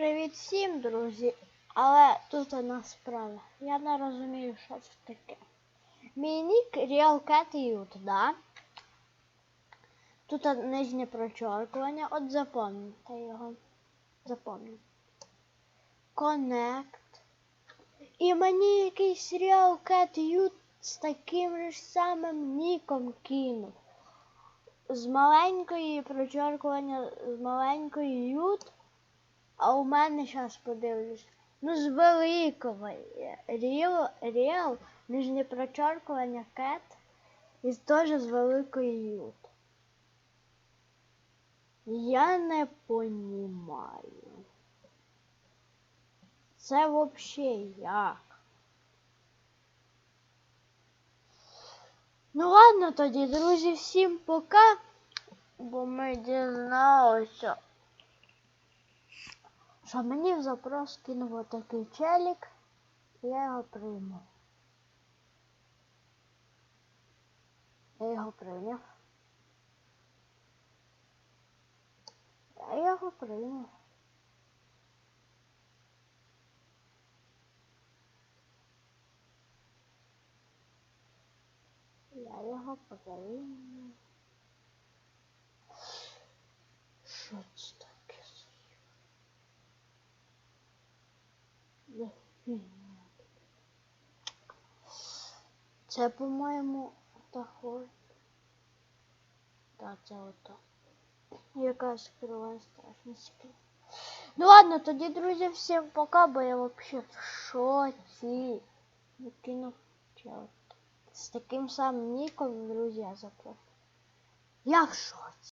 Привіт всім, друзі! Але тут одна справа. Я не розумію, що це таке. Мій нік Real Cat Youth, да? Тут нижнє прочеркування. От запам'ятайте його. Запам'ятайте. Connect. І мені якийсь Real Cat Youth з таким же самим ніком кинув. З маленької прочеркування, з маленької ют. А у мене зараз подивлюсь. Ну, з великого. Ріл, ріл, нижнє прочеркування кет. І теж з великої ют. Я не понімаю. Це взагалі як? Ну ладно тоді, друзі, всім пока. Бо ми дізналися. Що мені в запрос кинув такий челік, і я його прийму. Я його прийняв. Я його прийняв. Я його прийняв. Що це по-моєму, такой. Так, це ото. Яка скриває страшно секрет. Ну ладно, тоді, друзі, всім пока, бо я вообще в шоці. Викинув чел. З таким самим ніком, друзі, я запрошую. Я в шоці.